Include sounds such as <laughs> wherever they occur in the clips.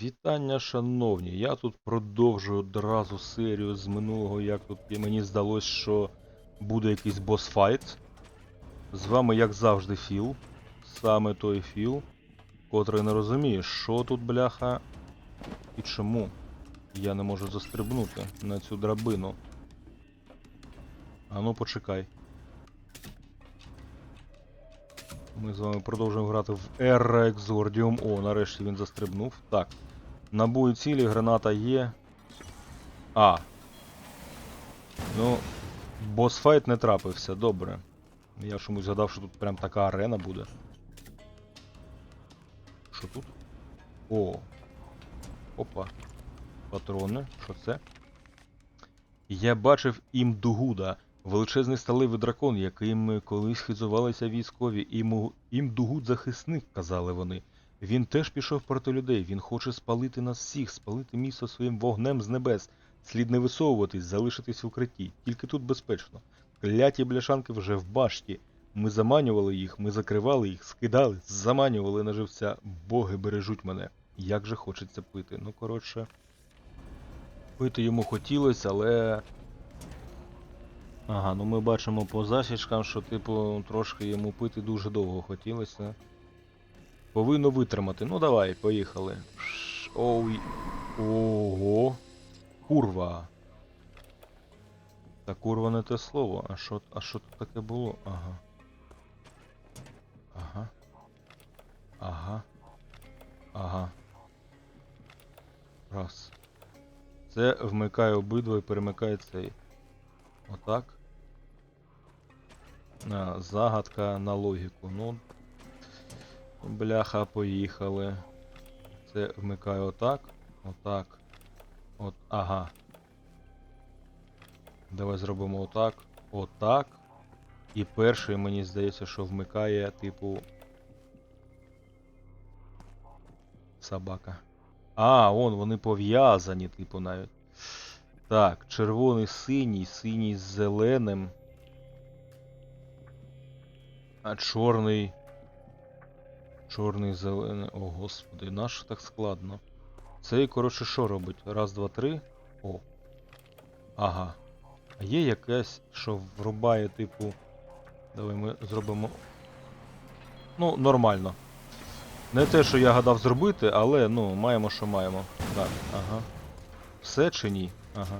Вітання, шановні. Я тут продовжую одразу серію з минулого, як тут і мені здалось, що буде якийсь босфайт. З вами, як завжди, Філ. Саме той Філ, котрий не розуміє, що тут бляха і чому я не можу застрибнути на цю драбину. Ану, почекай. Ми з вами продовжуємо грати в Era Exordium. О, нарешті він застрибнув. Так. Набої цілі, граната є. А. Ну, босфайт не трапився, добре. Я чомусь згадав, що тут прям така арена буде. Що тут? О. Опа. Патрони. Що це? Я бачив імдугуда. Величезний сталевий дракон, яким колись хизувалися військові, Іму... імдугуд захисник, казали вони. Він теж пішов проти людей, він хоче спалити нас всіх, спалити місто своїм вогнем з небес. Слід не висовуватись, залишитись в укритті. Тільки тут безпечно. Кляті бляшанки вже в башті. Ми заманювали їх, ми закривали їх, скидали, заманювали на живця. Боги бережуть мене. Як же хочеться пити. Ну, коротше. Пити йому хотілося, але. Ага, ну ми бачимо по засічкам, що, типу, трошки йому пити дуже довго хотілося. Повинно витримати. Ну давай, поїхали. Оу. Ого. Курва. Та курва не те слово. А що, а що тут таке було? Ага. Ага. Ага. Ага. Раз. Це вмикає обидва і перемикає цей. Отак. А, загадка на логіку. Ну. Бляха, поїхали. Це вмикаю отак. Отак. От. Ага. Давай зробимо отак. Отак. І перший, мені здається, що вмикає, типу. Собака. А, он, вони пов'язані, типу, навіть. Так, червоний синій, синій з зеленим. А чорний. Чорний зелений. О, господи, наш так складно. Цей, коротше, що робить? Раз, два, три. О. Ага. А є якась, що врубає, типу. Давай ми зробимо. Ну, нормально. Не те, що я гадав зробити, але ну, маємо, що маємо. Так, ага. Все чи ні? Ага.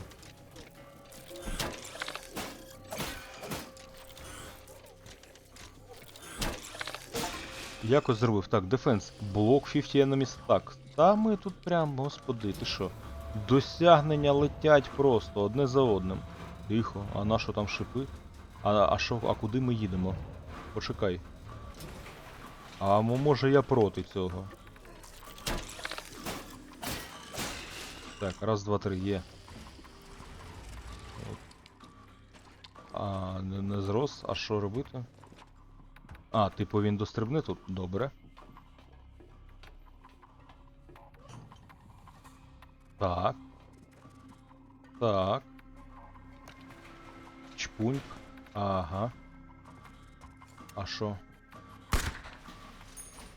Якось зробив. Так, дефенс. Блок 50 enemies. Так. Та ми тут прям, господи, ти що? Досягнення летять просто одне за одним. Тихо, а на що там шипи? А, а що, а куди ми їдемо? Почекай. А може я проти цього? Так, раз, два, три, є. А, не, не зрос, а що робити? А, типу він дострибне тут? Добре. Так. Так. Чпуньк. Ага. А що?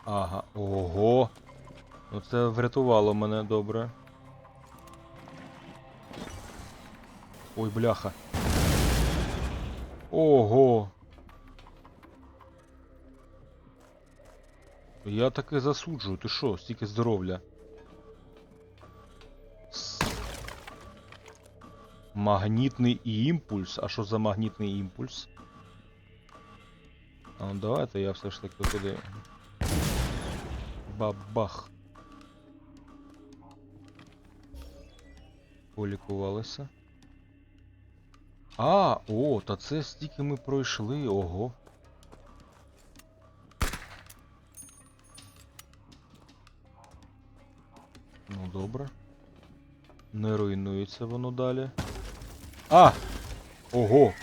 Ага. Ого. Ну це врятувало мене добре. Ой, бляха. Ого. Я таки засуджую, ти що, стільки здоров'я. Магнітний імпульс. А що за магнітний імпульс? А ну давайте я все ж таки туди. Бабах. Полікувалися. А, о, та це стільки ми пройшли, ого. Ну добре. Не руйнується воно далі. А! Ого!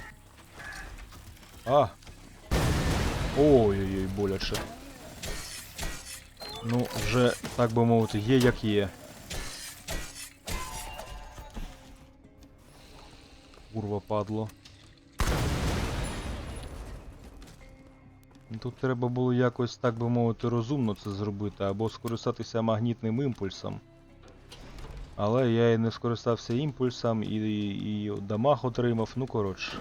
А! Ой-ой-ой, боляче. Ну, вже, так би мовити, є як є. Курва падло. Ну, Тут треба було якось, так би мовити, розумно це зробити, або скористатися магнітним імпульсом. Але я і не скористався імпульсом, і, і, і дамаг отримав. Ну коротше.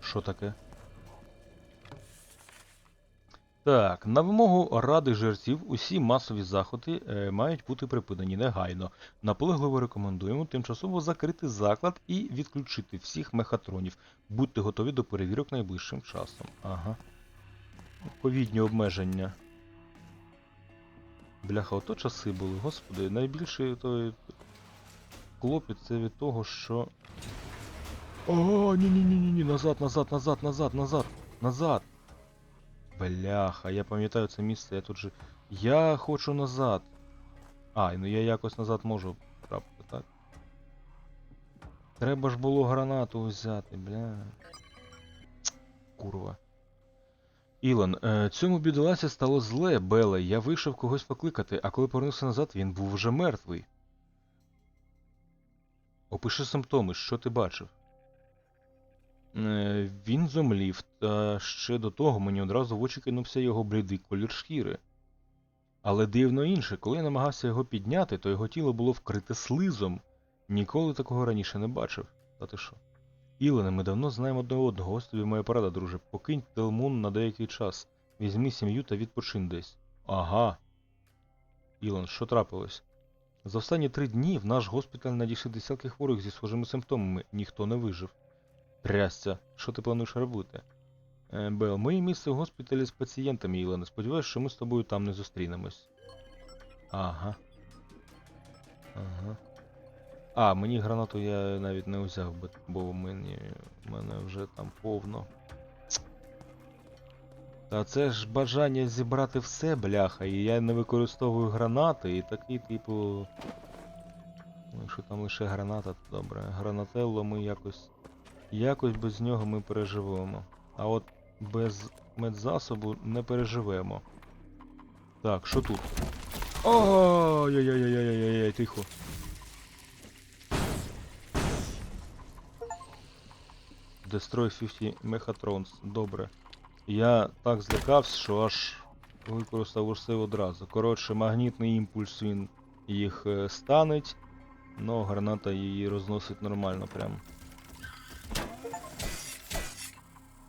Що таке? Так, на вимогу Ради жерців усі масові заходи е, мають бути припинені негайно. Наполегливо рекомендуємо тимчасово закрити заклад і відключити всіх мехатронів. Будьте готові до перевірок найближчим часом. Ага. Ковідні обмеження. Бляха, ото часи були, господи, найбільший той клопіт це від того, що. О, ні ні ні ні ні назад, назад, назад, назад, назад, назад. Бляха, я пам'ятаю це місце, я тут же. Я хочу назад. А, ну я якось назад можу трапити, так? Треба ж було гранату взяти, бля. Курва. Ілон, е, цьому бідоласі стало зле, Беле. Я вийшов когось покликати, а коли повернувся назад, він був вже мертвий. Опиши симптоми, що ти бачив. Е, він зомлів, та ще до того мені одразу в очі кинувся його блідий колір шкіри. Але дивно інше, коли я намагався його підняти, то його тіло було вкрите слизом. Ніколи такого раніше не бачив. Та ти що? Ілоне, ми давно знаємо одне одного. Ось тобі моя порада, друже. Покинь Телмун на деякий час. Візьми сім'ю та відпочинь десь. Ага. Ілон, що трапилось? За останні три дні в наш госпіталь надійшли десятки хворих зі схожими симптомами. Ніхто не вижив. Трясця, що ти плануєш робити? Е, Бел, моє місце в госпіталі з пацієнтами, Ілоне. Сподіваюсь, що ми з тобою там не зустрінемось. Ага. Ага. А, мені гранату я навіть не взяв бо мені мене вже там повно. Та це ж бажання зібрати все, бляха, і я не використовую гранати, і такий, типу. Ну, якщо там лише граната, то добре. Гранателло ми якось. Якось без нього ми переживемо. А от без медзасобу не переживемо. Так, що тут? Ой-ой-ой-ой-ой-ой, тихо. Destroy 50 Mechatrons. Добре. Я так злякався, що аж використав усе одразу. Коротше, магнітний імпульс він їх е, станеть, но граната її розносить нормально прям.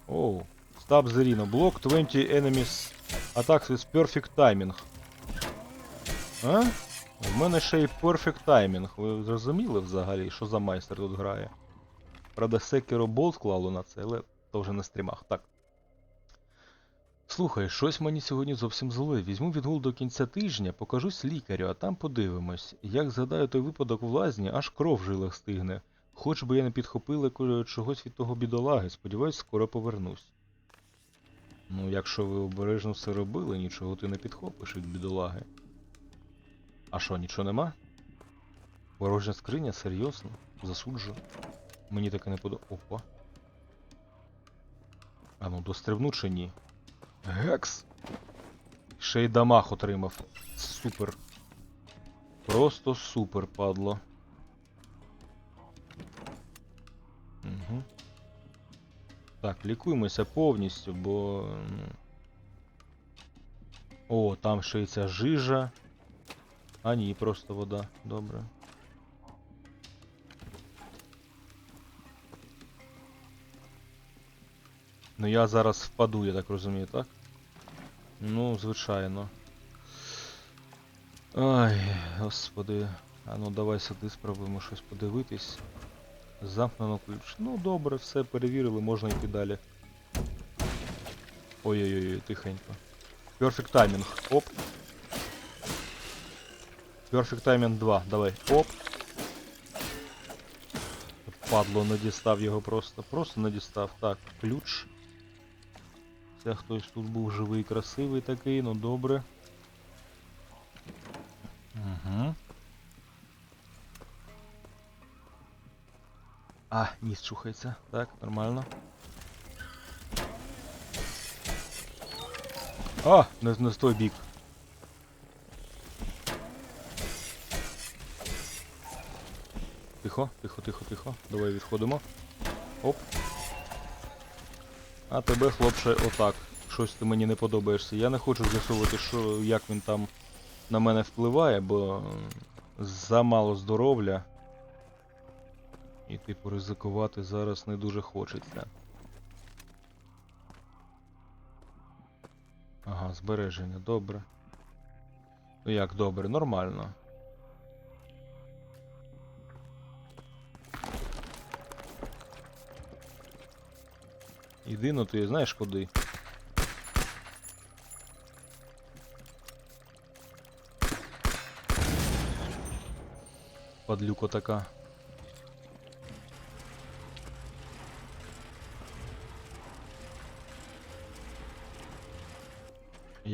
Оу. Stop Zerino. Block 20 enemies attacks with perfect timing. А? В мене ще й perfect timing. Ви зрозуміли взагалі, що за майстер тут грає? Правда, Sekiro болт клало на це, але то вже на стрімах. Так. Слухай, щось мені сьогодні зовсім зле. Візьму відгул до кінця тижня, покажусь лікарю, а там подивимось. Як згадаю той випадок в лазні, аж кров в жилах стигне. Хоч би я не підхопила чогось від того бідолаги, сподіваюсь, скоро повернусь. Ну, якщо ви обережно все робили, нічого ти не підхопиш від бідолаги. А що, нічого нема? Ворожа скриня? Серйозно? Засуджу. Мені таке не подобається. Опа. А ну, дострибну чи ні? Гекс! Ще й дамаг отримав. Супер. Просто супер, падло. Угу. Так, лікуємося повністю, бо. ну, О, там ще й ця жижа. А ні, просто вода. Добре. Ну я зараз впаду, я так розумію, так? Ну, звичайно. Ай, господи. А ну давай сюди спробуємо щось подивитись. Замкнено ключ. Ну добре, все перевірили, можна йти далі. Ой-ой-ой, тихенько. Perfect timing. Оп. Perfect timing 2, давай. Оп. Падло, не дістав його просто. Просто не дістав. Так, ключ. Це хтось тут був живий, красивий такий, ну добре. Угу. А, ніс чухається. Так, нормально. А, не, з той бік. Тихо, тихо, тихо, тихо. Давай відходимо. Оп. А тебе, хлопче, отак. Щось ти мені не подобаєшся. Я не хочу з'ясовувати, що, як він там на мене впливає, бо замало здоров'я. І, типу, ризикувати зараз не дуже хочеться. Ага, збереження, добре. Ну як добре, нормально. Іди, ну ти знаєш куди? Падлюка така.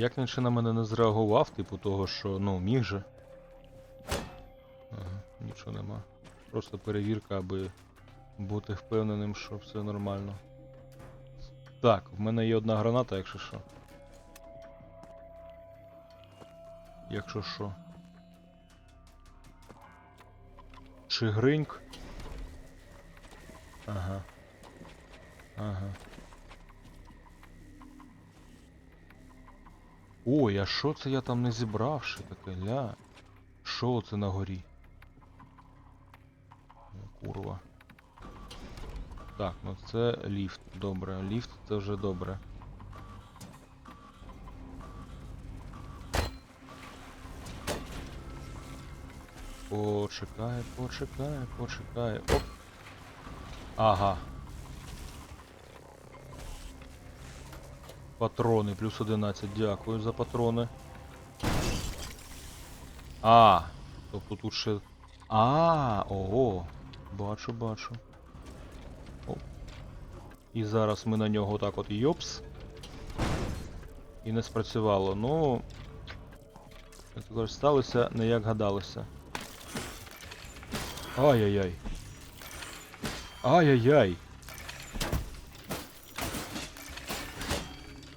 Як він ще на мене не зреагував, типу того, що ну міг же. Ага, нічого нема. Просто перевірка, аби бути впевненим, що все нормально. Так, в мене є одна граната, якщо що. Якщо що. Чигриньк. Ага. Ага. Ой, а що це я там не зібравши таке, ля? Що це на горі? Курва. Так, ну це ліфт. Добре. Ліфт це вже добре. Почекай, почекай, почекай. Оп. Ага. Патрони, плюс 11, дякую за патрони. А, тобто тут ще. А, ого. Бачу, бачу. Оп. І зараз ми на нього так от йопс. І не спрацювало. Ну. Як сталося, не як гадалося. Ай-яй-яй. Ай-яй-яй.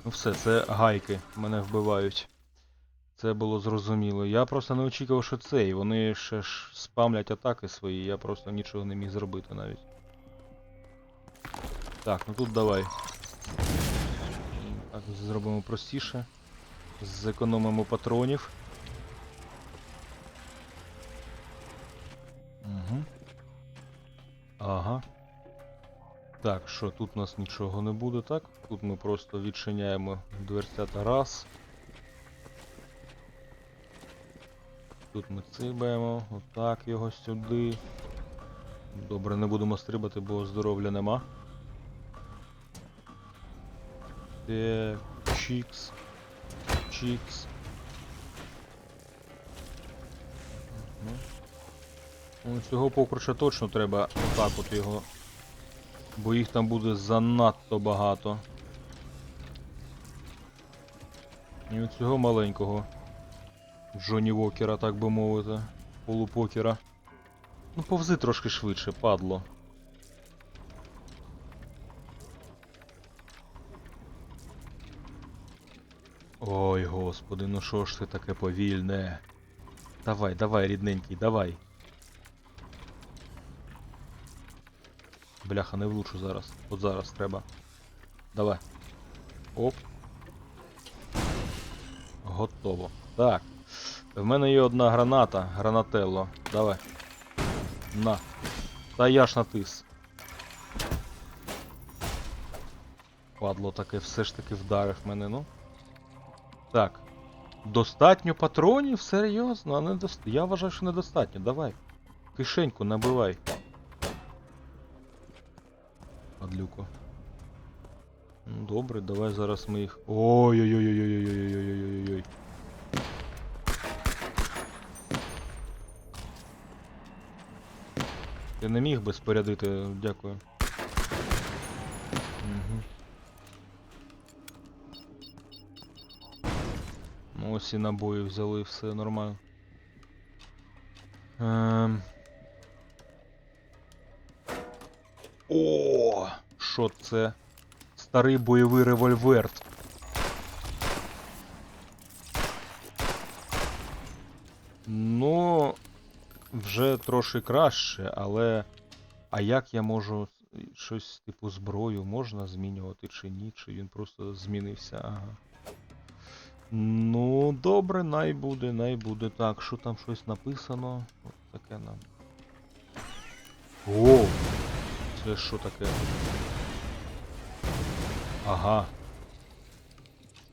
Ну все, це гайки мене вбивають. Це було зрозуміло. Я просто не очікував, що це, і вони ще ж спамлять атаки свої, я просто нічого не міг зробити навіть. Так, ну тут давай. Так, зробимо простіше. Зекономимо патронів. Угу. Ага. Так, що тут у нас нічого не буде, так? Тут ми просто відчиняємо дверцята раз. Тут ми цибаємо, отак його сюди. Добре, не будемо стрибати, бо здоров'я нема. Так, чікс. Чікс. Ну, цього покруча точно треба отак от його. Бо їх там буде занадто багато. І от цього маленького. Джоні Вокера, так би мовити. Полупокера. Ну повзи трошки швидше, падло. Ой, господи, ну що ж ти таке повільне? Давай, давай, рідненький, давай. Бляха, не влучу зараз. От зараз треба. Давай. Оп. Готово. Так. В мене є одна граната, гранателло. Давай. На. Та я ж натис. Падло таке все ж таки вдарив мене, ну. Так. Достатньо патронів? Серйозно? А не дост... Я вважаю, що недостатньо. Давай. Кишеньку набивай. Падлюку. Ну, добре, давай зараз ми їх. Ой-ой-ой-ой-ой-ой-ой-ой-ой-ой-ой. Ти не міг би спорядити, дякую. Угу. Ось і набої взяли, все нормально. Ем... О, що це? Старий бойовий револьвер. Ну, вже трошки краще, але. А як я можу щось типу зброю можна змінювати чи ні? Чи він просто змінився? Ага. Ну, добре, най буде, най буде. Так, що там щось написано? От таке нам. О! Це що таке? Ага.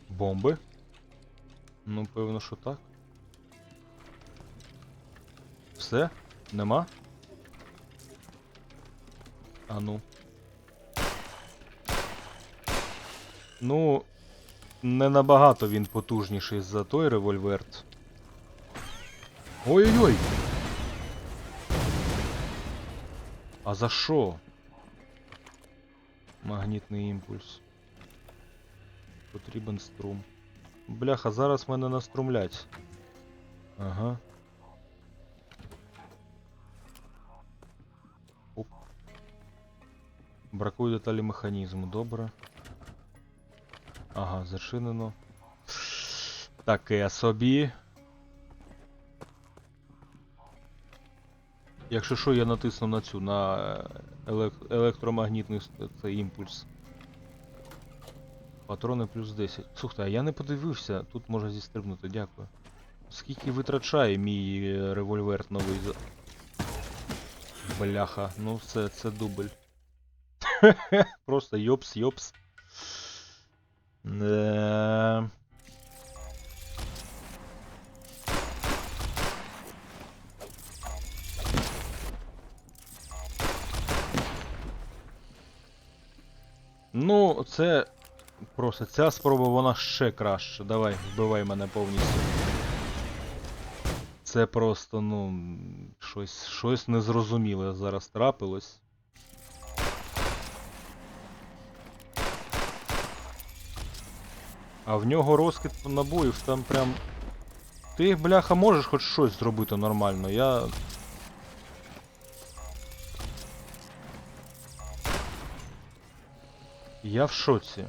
Бомби? Ну, певно, що так. Все? Нема? А ну. Ну, не набагато він потужніший за той револьверт. Ой-ой-ой! А за що? Магнітний імпульс. Потрібен струм. Бляха, зараз мене наструмлять. Ага. Оп. Бракує деталі механізму, добре. Ага, зачинено. Таке собі. Якщо що, я натисну на цю, на е, електромагнітний цей імпульс. Патрони плюс 10. Слухайте, а я не подивився, тут можна зістрибнути, дякую. Скільки витрачає мій е, револьвер новий. Бляха, ну все, це дубль. <laughs> Просто йопс, йопс. Е, Ну, це просто ця спроба вона ще краще. Давай, вбивай мене повністю. Це просто, ну, щось, щось незрозуміле зараз трапилось. А в нього розкид набоїв там прям. Ти, бляха, можеш хоч щось зробити нормально. Я. Я в шоці.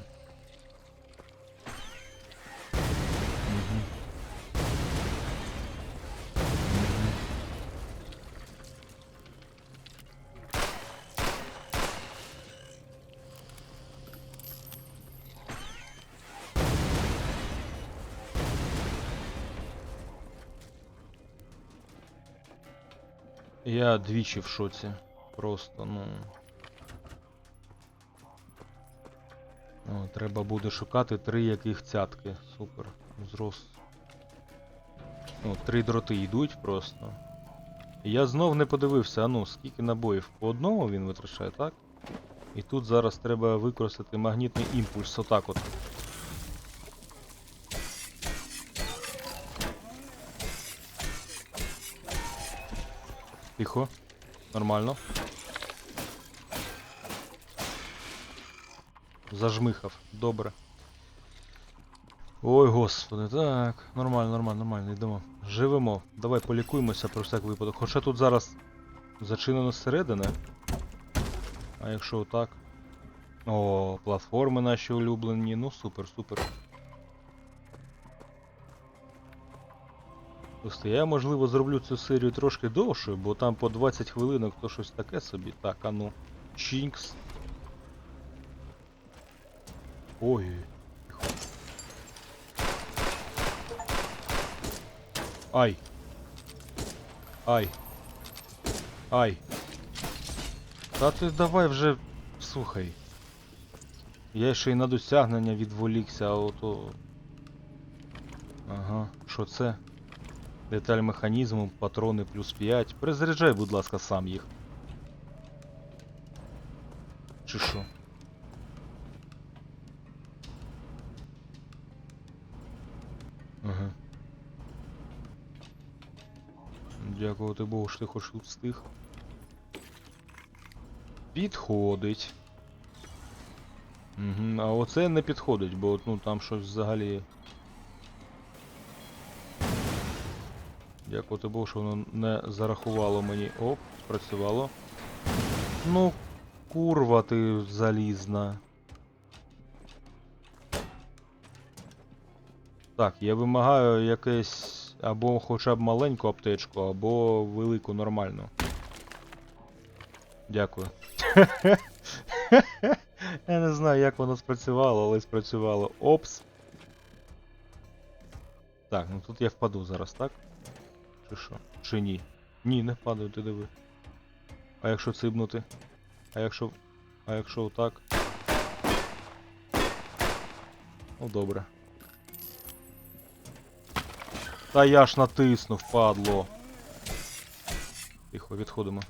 Двічі в шоці. Просто, ну. О, треба буде шукати три яких цятки. Супер. Зрос. Ну, три дроти йдуть просто. Я знов не подивився, а ну, скільки набоїв по одному він витрачає, так? І тут зараз треба використати магнітний імпульс, отак от. Тихо. Нормально. Зажмихав. Добре. Ой, господи, так. Нормально, нормально, нормально, йдемо. Живемо. Давай полікуємося про всяк випадок. Хоча тут зараз зачинено зсередини. А якщо отак. О, платформи наші улюблені. Ну супер, супер. Слухайте, я можливо зроблю цю серію трошки довшою, бо там по 20 хвилинок то щось таке собі. Так, а ну. Чінкс. Ой. Ай. Ай. Ай. Та ти давай вже. Слухай. Я ще й на досягнення відволікся, а ото. Ага, що це? Деталь механізму, патрони плюс 5. Перезаряджай, будь ласка, сам їх. Чи що? Ага. Дякувати Богу, що ти хоч тут встиг. Підходить. Угу, а оце не підходить, бо ну там щось взагалі. Дякувати Богу, що воно не зарахувало мені. Оп, спрацювало. Ну, курва ти залізна. Так, я вимагаю якесь або хоча б маленьку аптечку, або велику нормальну. Дякую. <laughs> Я не знаю, як воно спрацювало, але спрацювало. Опс. Так, ну тут я впаду зараз, так? Чи що? Чи ні? Ні, не впаду, ти диви. А якщо цибнути? А якщо. А якщо отак? Ну добре. Та я ж натиснув, падло. Тихо, відходимо.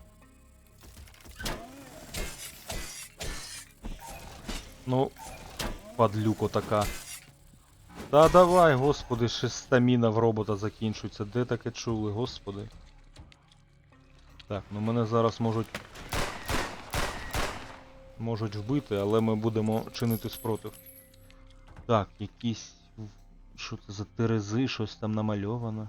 Ну, падлюко така. Та давай, господи, ще стаміна в робота закінчується. Де таке чули, господи? Так, ну мене зараз можуть. Можуть вбити, але ми будемо чинити спротив. Так, якісь. Що це за терези, щось там намальовано.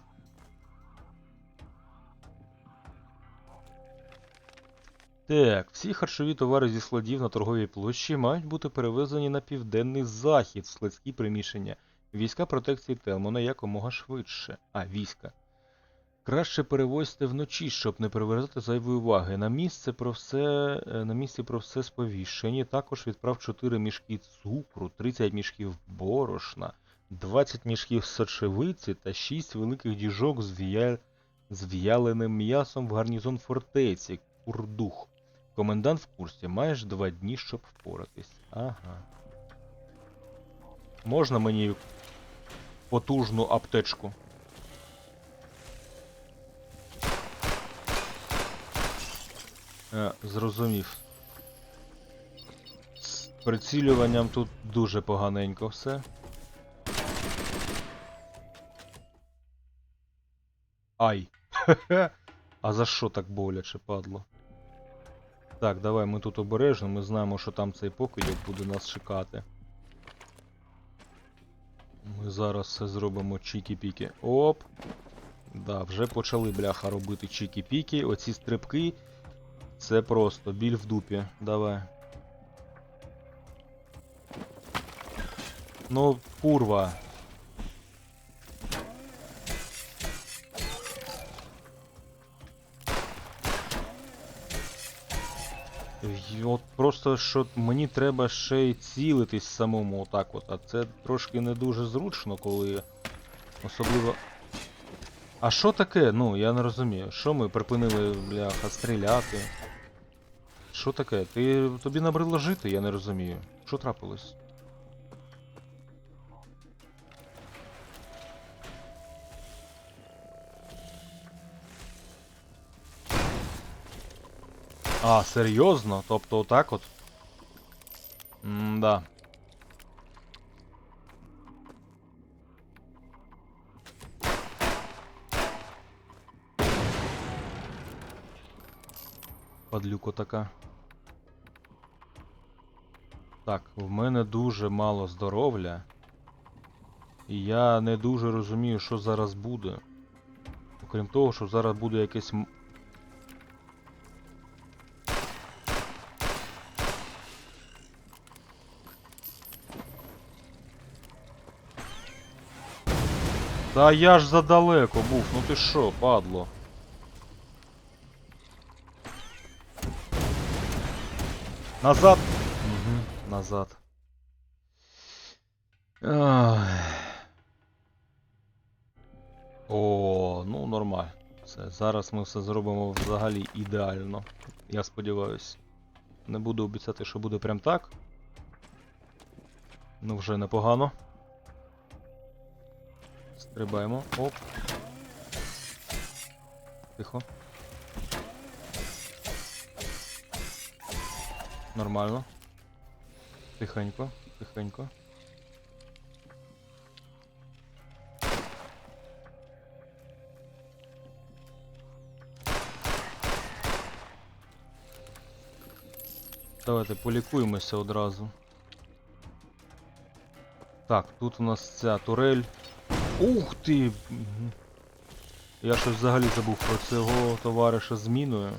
Так, всі харчові товари зі складів на торговій площі мають бути перевезені на південний захід в складські приміщення. Війська протекції Телмона якомога швидше. А, війська. Краще перевозьте вночі, щоб не привертати зайвої уваги. На місце про все, е, на місці про все сповіщені. Також відправ 4 мішки цукру, 30 мішків борошна, 20 мішків сочевиці та 6 великих діжок з, вія... з в'яленим м'ясом в гарнізон фортеці, Курдух. Комендант в курсі, маєш два дні, щоб впоратись. Ага. Можна мені потужну аптечку? Е, зрозумів. З прицілюванням тут дуже поганенько все. Ай. <laughs> А за що так боляче, падло? Так, давай ми тут обережно, ми знаємо, що там цей покидьок буде нас чекати. Ми зараз все зробимо чікі-піки. Оп! Да, вже почали бляха робити чікі-піки. Оці стрибки. Це просто біль в дупі. Давай. Ну, курва. От просто що мені треба ще й цілитись самому отак от, а це трошки не дуже зручно, коли особливо. А що таке? Ну, я не розумію. Що ми припинили, бляха, стріляти? Що таке? Ти тобі набрило жити, я не розумію. Що трапилось? А, серйозно? Тобто отак от? М-да. Падлюко така. Так, в мене дуже мало здоров'я. І я не дуже розумію, що зараз буде. Окрім того, що зараз буде якесь Та я ж задалеко був, ну ти що, падло? Назад! Угу, назад. Ах. О, ну нормально. Все, зараз ми все зробимо взагалі ідеально. Я сподіваюсь. Не буду обіцяти, що буде прям так. Ну вже непогано. Стрибаємо. Оп. Тихо. Нормально. Тихенько, тихенько. Давайте полікуємося одразу. Так, тут у нас ця турель. Ух ти! Я щось взагалі забув про цього товариша з міною.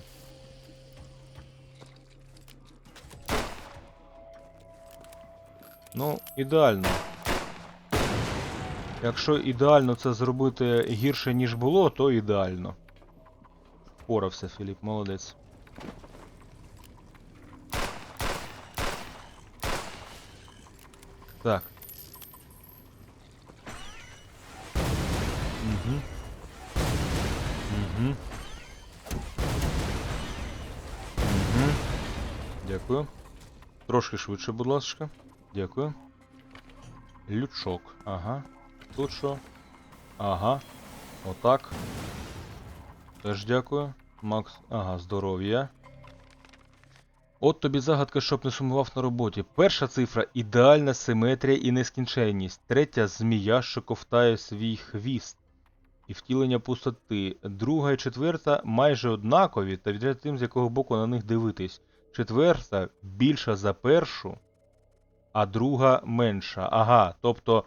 Ну, ідеально. Якщо ідеально це зробити гірше, ніж було, то ідеально. Впорався, Філіп, молодець. Так. Угу. Угу. Угу. Дякую. Трошки швидше, будь ласка. Дякую. Лючок. Ага. Тут що? Ага. Отак. Теж дякую. Макс. Ага, здоров'я. От тобі загадка, щоб не сумував на роботі. Перша цифра ідеальна симетрія і нескінченність. Третя змія, що ковтає свій хвіст. І втілення пустоти. Друга і четверта майже однакові, та відряд тим, з якого боку на них дивитись. Четверта більша за першу, а друга менша. Ага, тобто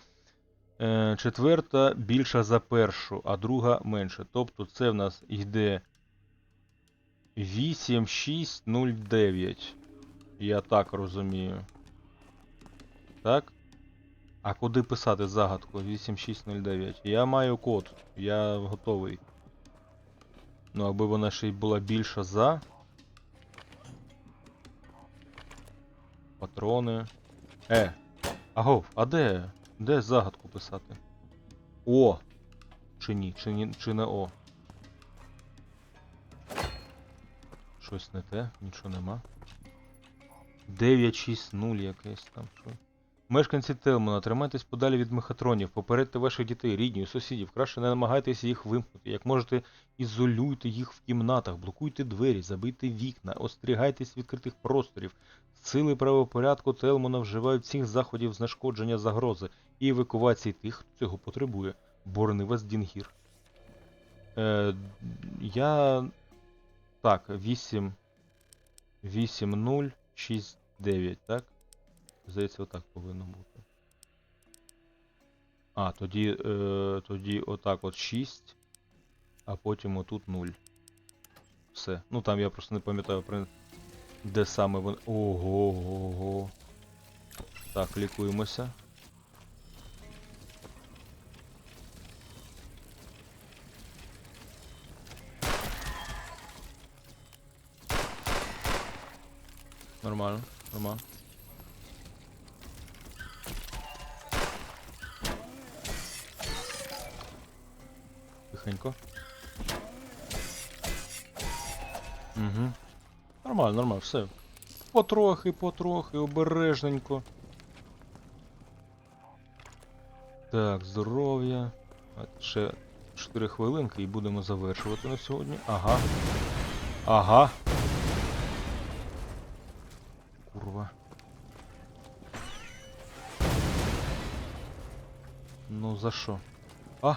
е, четверта більша за першу, а друга менша. Тобто це в нас йде 8609. Я так розумію. Так? А куди писати загадку? 8609. Я маю код. Я готовий. Ну, аби вона ще й була більша за. Патрони. Е. Агов, а де? Де загадку писати? О! Чи ні? Чи, ні, чи не О? Щось не те, нічого нема. 960 якесь там. Що? Мешканці Телмана, тримайтесь подалі від мехатронів, попередьте ваших дітей, рідні, сусідів, краще не намагайтеся їх вимкнути. Як можете, ізолюйте їх в кімнатах, блокуйте двері, забийте вікна, остерігайтесь відкритих просторів. Сили правопорядку Телмана вживають всіх заходів знешкодження загрози і евакуації тих, хто цього потребує. Борони вас Дінгір. Е, я. Так, 8. 8, 0, 6, 9, так? Здається, отак повинно бути. А, тоді, е, тоді отак от 6, а потім отут 0. Все. Ну там я просто не пам'ятаю, де саме вони. Ого, ого. Так, лікуємося. Нормально, нормально. Тихенько. Угу. Нормально, нормально, все. Потрохи, потрохи, обережненько. Так, здоров'я. Ще 4 хвилинки і будемо завершувати на сьогодні. Ага. Ага. Курва. Ну за що? А!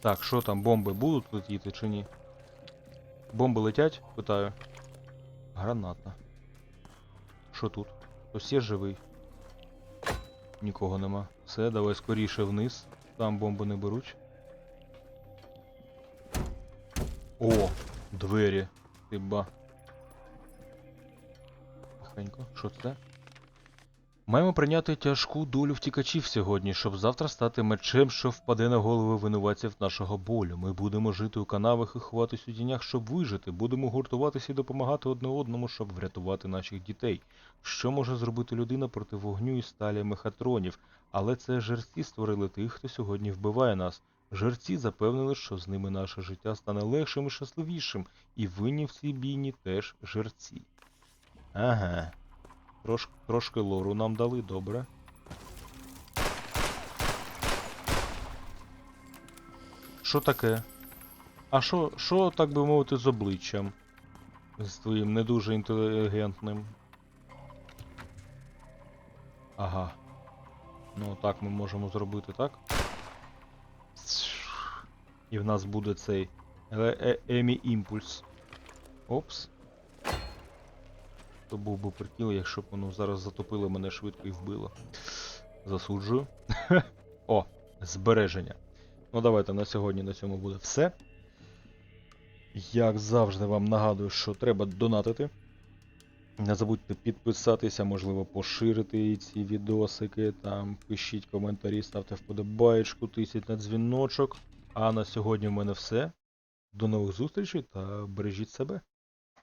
Так, що там, бомби будуть летіти чи ні? Бомби летять? Питаю. Граната. Що тут? Хтось є живий? Нікого нема. Все, давай скоріше вниз. Там бомби не беруть. О! Двері. Хіба. Тихенько. Що це? Маємо прийняти тяжку долю втікачів сьогодні, щоб завтра стати мечем, що впаде на голови винуватців нашого болю. Ми будемо жити у канавах і ховатись у тінях, щоб вижити. Будемо гуртуватися і допомагати одне одному, щоб врятувати наших дітей. Що може зробити людина проти вогню і сталі мехатронів? Але це жерці створили тих, хто сьогодні вбиває нас. Жерці запевнили, що з ними наше життя стане легшим і щасливішим, і винні в цій бійні теж жерці. Ага. Трош, трошки лору нам дали, добре. Що таке? А що, що, так би мовити, з обличчям? З твоїм не дуже інтелігентним. Ага. Ну так ми можемо зробити, так? І в нас буде цей е- е- Емі імпульс. Опс. То був би прикіл, якщо б воно зараз затопило мене швидко і вбило. Засуджую. <laughs> О, збереження. Ну давайте на сьогодні на цьому буде все. Як завжди вам нагадую, що треба донатити. Не забудьте підписатися, можливо, поширити ці відосики, там пишіть коментарі, ставте вподобаєчку, тисніть на дзвіночок. А на сьогодні в мене все. До нових зустрічей та бережіть себе.